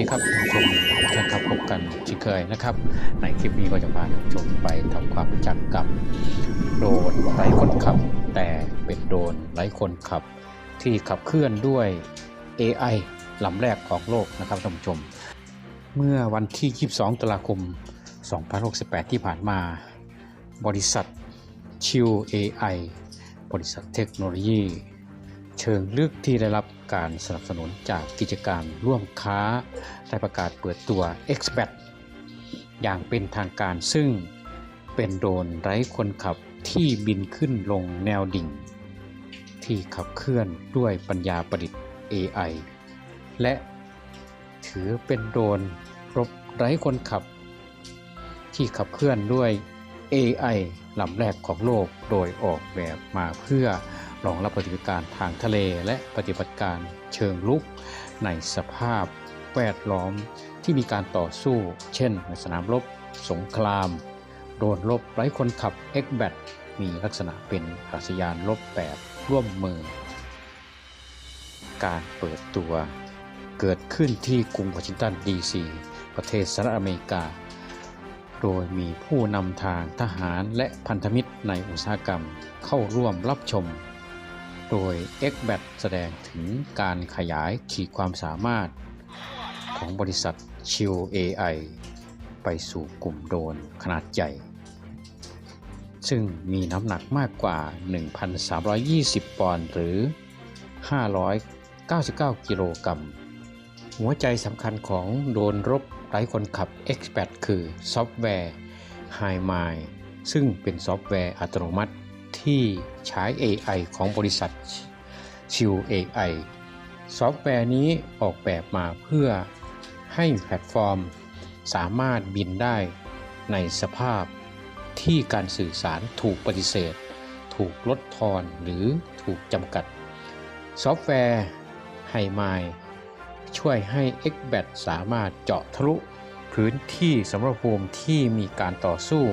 ดีครับท่านผู้ชมทุกท่านครับพบกันเช่นเคยนะครับ ในคลิปนี้ก็จะพาท่านผู้ชมไปทำความรู้จักกับโดรนไร้คนขับ แต่เป็นโดรนไร้คนขับ ที่ขับเคลื่อนด้วย AI ลำแรกของโลกนะครับท่านผู้ชม เมื่อวันที่ 22ตุลาคม 2068 ที่ผ่านมา บริษัทชิว AI บริษัทเทคโนโลยี เชิงลึกที่ได้รับ การสนับสนุนจากกิจการร่วมค้า ได้ประกาศเปิดตัว XBAT อย่างเป็นทางการซึ่งเป็นโดรนไร้คนขับที่บินขึ้นลงแนวดิ่ง ที่ขับเคลื่อนด้วยปัญญาประดิษฐ์ AI และถือเป็นโดรนรบไร้คนขับ ที่ขับเคลื่อนด้วย AI ลำแรกของโลกโดยออกแบบมาเพื่อ รองรับปฏิบัติการทางทะเลและปฏิบัติการเชิงลุก ในสภาพแวดล้อมที่มีการต่อสู้ เช่น ในสนามรบ สงคราม โดนรบไร้คนขับ x b a t มีลักษณะเป็นอากาศยานรบแบบร่วมมือ การเปิดตัว เกิดขึ้นที่กรุงวอชิงตันดีซีประเทศสหรัฐอเมริกา โดยมีผู้นำทางทหารและพันธมิตรในอุตสาหกรรมเข้าร่วมรับชม โดย x b a t แสดงถึงการขยายขีดความสามารถของบริษัทชิว AI ไปสู่กลุ่มโดรนขนาดใหญ่ ซึ่งมีน้ำหนักมากกว่า 1,320 ปอนด์หรือ 599 กิโลกรัม หัวใจสำคัญของโดรนรบไร้คนขับ X8 คือซอฟต์แวร์ h i m i ซึ่งเป็นซอฟต์แวร์อัตโนมัติ ที่ใช้ AI ของบริษัทชิว AI ซอฟต์แวร์นี้ออกแบบมาเพื่อให้แพลตฟอร์ม สามารถบินได้ในสภาพที่การสื่อสารถูกปฏิเสธ ถูกลดทอนหรือถูกจำกัด ซอฟต์แวร์ h i m i ช่วยให้ XBAT สามารถเจาะทะลุพื้นที่สำหรับภูมิที่มีการต่อสู้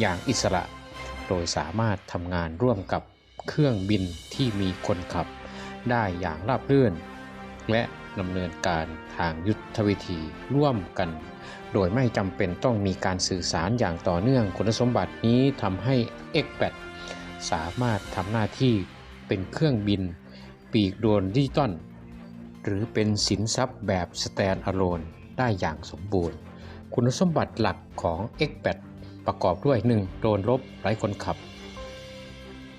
อย่างอิสระ โดยสามารถทำงานร่วมกับเครื่องบินที่มีคนขับ ได้อย่างราบรื่น และดำเนินการทางยุทธวิธีร่วมกัน โดยไม่จำเป็นต้องมีการสื่อสารอย่างต่อเนื่องคุณสมบัตินี้ทำให้ XBAT สามารถทำหน้าที่เป็นเครื่องบิน ปีกโดนดิจิตอลหรือเป็นสินทรัพย์แบบ stand alone ได้อย่างสมบูรณ์ คุณสมบัติหลักของ XBAT ประกอบด้วย 1. โดรนรบไร้คนขับ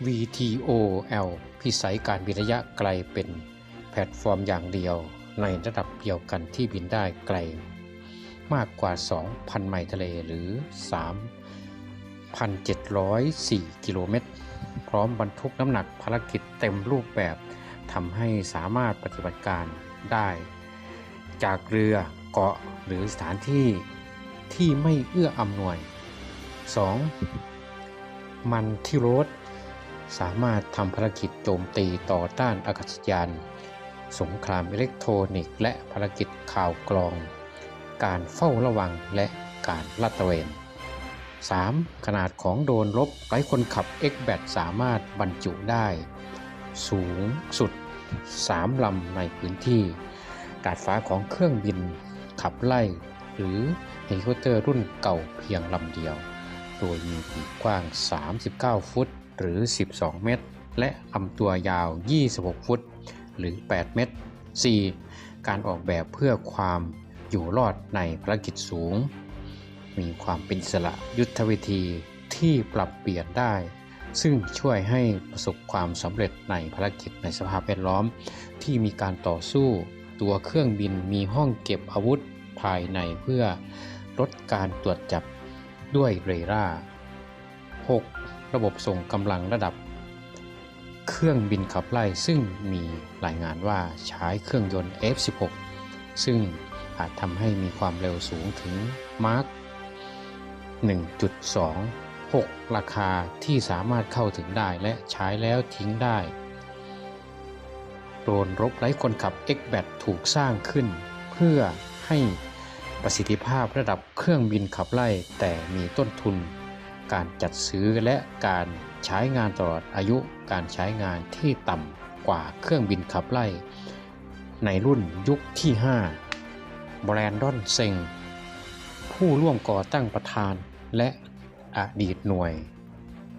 VTOL พิสัยการบินระยะไกลเป็นแพลตฟอร์มอย่างเดียวในระดับเดียวกันที่บินได้ไกล มากกว่า 2,000 ไมล์ทะเลหรือ 3,704 กิโลเมตร พร้อมบรรทุกน้ำหนักภารกิจเต็มรูปแบบทำให้สามารถปฏิบัติการได้ จากเรือเกาะหรือสถานที่ที่ไม่เอื้ออำนวย 2. มันที่รถสามารถทำภารกิจโจมตีต่อต้านอากาศยาน สงครามอิเล็กทรอนิกส์และภารกิจข่าวกรอง การเฝ้าระวังและการลาดตระเวน 3. ขนาดของโดรนรบไร้คนขับ X-BAT สามารถบรรจุได้ สูงสุด 3 ลำในพื้นที่ดาดฟ้าของเครื่องบินขับไล่ หรือเฮลิคอปเตอร์รุ่นเก่าเพียงลำเดียว โดยมีปีกกว้าง 39 ฟุต หรือ 12 เมตร และลำตัวยาว 26 ฟุต หรือ 8 เมตร 4. การออกแบบเพื่อความอยู่รอดในภารกิจสูง มีความเป็นอิสระยุทธวิธีที่ปรับเปลี่ยนได้ ซึ่งช่วยให้ประสบความสำเร็จในภารกิจในสภาพแวดล้อม ที่มีการต่อสู้ ตัวเครื่องบินมีห้องเก็บอาวุธภายในเพื่อลดการตรวจจับ ด้วยเรดาร์ 6. ระบบส่งกำลังระดับ เครื่องบินขับไล่ซึ่งมีรายงานว่าใช้เครื่องยนต์ F16 ซึ่งอาจทำให้มีความเร็วสูงถึงมาร์ค1.26 ราคาที่สามารถเข้าถึงได้และใช้แล้วทิ้งได้ โดรนรบไร้คนขับ X-BAT ถูกสร้างขึ้น เพื่อให้ ประสิทธิภาพระดับเครื่องบินขับไล่แต่มีต้นทุน การจัดซื้อและการใช้งานตลอดอายุการใช้งานที่ต่ำกว่าเครื่องบินขับไล่ ในรุ่นยุคที่ 5 แบรนดอนเซงผู้ร่วมก่อตั้งประธานและอดีตหน่วย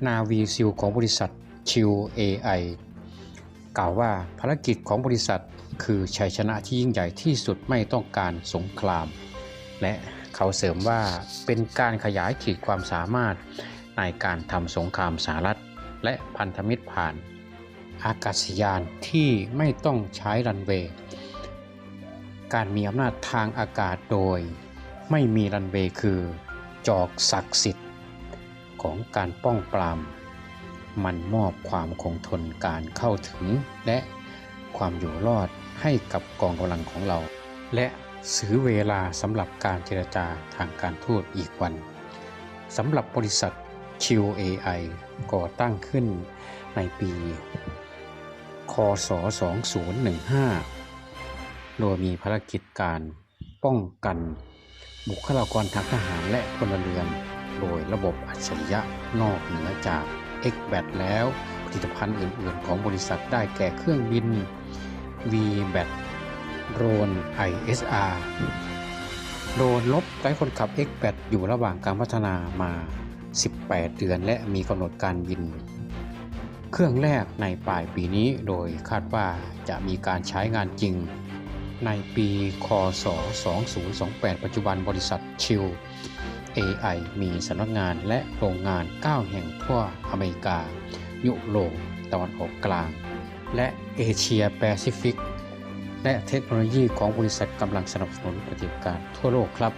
นาวีซิลของบริษัทชิว AI กล่าวว่าภารกิจของบริษัทคือชัยชนะที่ยิ่งใหญ่ที่สุดไม่ต้องการสงคราม และเขาเสริมว่าเป็นการขยายขีดความสามารถในการทำสงครามสหรัฐ และพันธมิตรผ่าน อากาศยานที่ไม่ต้องใช้รันเวย์การมีอำนาจทางอากาศโดย ไม่มีรันเวย์คือ จอกศักดิ์สิทธิ์ ของการป้องปราม มันมอบความคงทนการเข้าถึงและความอยู่รอดให้กับกองกำลังของเรา และ ซื้อเวลาสำหรับการเจรจาทางการทูตอีกวันสำหรับบริษัท QAI ก่อตั้งขึ้นในปี คศ 2015 โดยมีภารกิจการป้องกันบุคลากรทางทหารและพลเรือน โดยระบบอัจฉริยะนอกเหนือจาก x b a t แล้ว ผลิตภัณฑ์อื่น ๆ ของบริษัทได้แก่เครื่องบิน v b a t โดรน ISR โดรนลบไร้คนขับ x b a t อยู่ระหว่างการพัฒนามา 18 เดือนและมีกำหนดการบิน เครื่องแรกในปลายปีนี้โดยคาดว่าจะมีการใช้งานจริง ในปีคศ 2028 ปัจจุบันบริษัทชิล AI มีสำนักงานและโรงงาน 9 แห่งทั่วอเมริกา ยุโรปตะวันออกกลาง และเอเชียแปซิฟิก และเทคโนโลยีของบริษัทกำลังสนับสนุนปฏิบัติการทั่วโลกครับ